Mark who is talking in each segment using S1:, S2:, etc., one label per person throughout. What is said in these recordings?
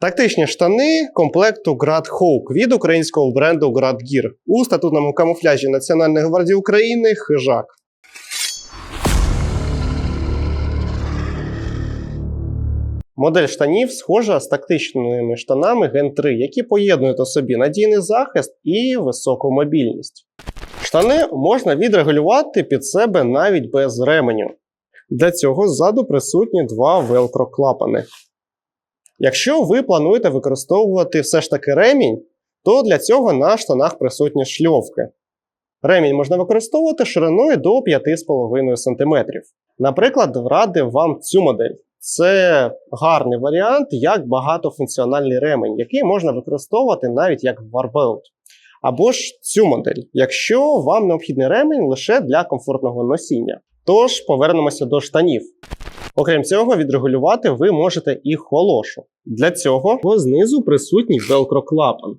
S1: Тактичні штани комплекту Grad Hawk від українського бренду Grad Gear у статутному камуфляжі Національної гвардії України хижак. Модель штанів схожа з тактичними штанами Gen 3, які поєднують у собі надійний захист і високу мобільність. Штани можна відрегулювати під себе навіть без ременю. Для цього ззаду присутні два велкро клапани. Якщо ви плануєте використовувати все ж таки ремінь, то для цього на штанах присутні шльовки. Ремінь можна використовувати шириною до 5,5 см. Наприклад, радив вам цю модель. Це гарний варіант як багатофункціональний ремень, який можна використовувати навіть як варбелт. Або ж цю модель, якщо вам необхідний ремень лише для комфортного носіння. Тож повернемося до штанів. Окрім цього, відрегулювати ви можете і холошу. Для цього знизу присутній велкро-клапан.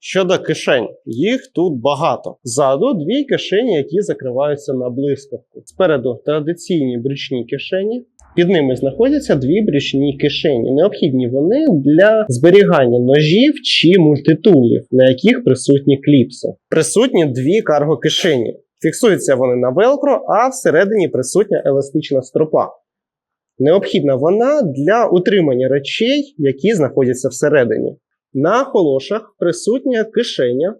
S1: Щодо кишень, їх тут багато. Ззаду дві кишені, які закриваються на блискавку. Спереду традиційні брючні кишені. Під ними знаходяться дві брючні кишені. Необхідні вони для зберігання ножів чи мультитулів, на яких присутні кліпси. Присутні дві карго-кишені. Фіксуються вони на велкро, а всередині присутня еластична стропа. Необхідна вона для утримання речей, які знаходяться всередині. На холошах присутня кишеня,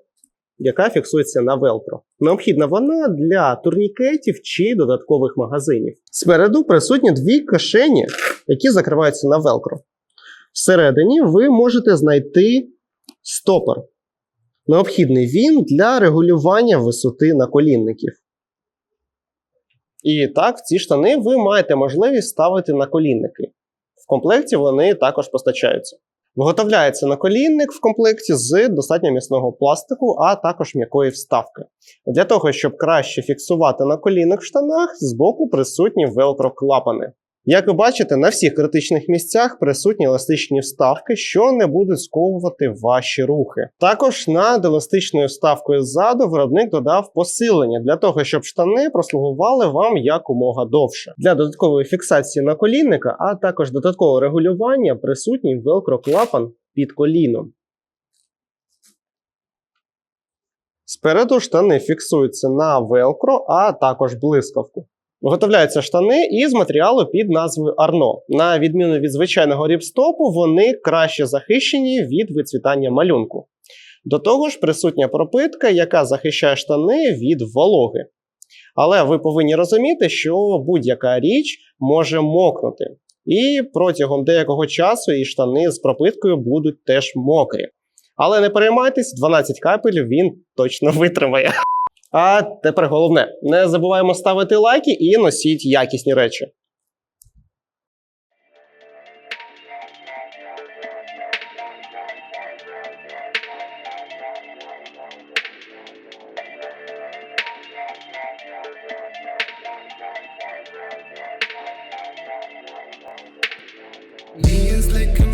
S1: яка фіксується на велкро. Необхідна вона для турнікетів чи додаткових магазинів. Спереду присутні дві кишені, які закриваються на велкро. Всередині ви можете знайти стопор. Необхідний він для регулювання висоти наколінників. І так, ці штани ви маєте можливість ставити на колінники. В комплекті вони також постачаються. Виготовляється наколінник в комплекті з достатньо міцного пластику, а також м'якої вставки. Для того, щоб краще фіксувати наколінник в штанах, збоку присутні велкро-клапани. Як ви бачите, на всіх критичних місцях присутні еластичні вставки, що не будуть сковувати ваші рухи. Також над еластичною вставкою ззаду виробник додав посилення для того, щоб штани прослугували вам якомога довше. Для додаткової фіксації наколінника, а також додаткового регулювання присутній велкро-клапан під коліном. Спереду штани фіксуються на велкро, а також блискавку. Виготовляються штани із матеріалу під назвою Арно. На відміну від звичайного ріпстопу, вони краще захищені від вицвітання малюнку. До того ж, присутня пропитка, яка захищає штани від вологи. Але ви повинні розуміти, що будь-яка річ може мокнути. І протягом деякого часу і штани з пропиткою будуть теж мокрі. Але не переймайтесь, 12 капель він точно витримає. А тепер головне: не забуваємо ставити лайки і носіть якісні речі.
S2: Me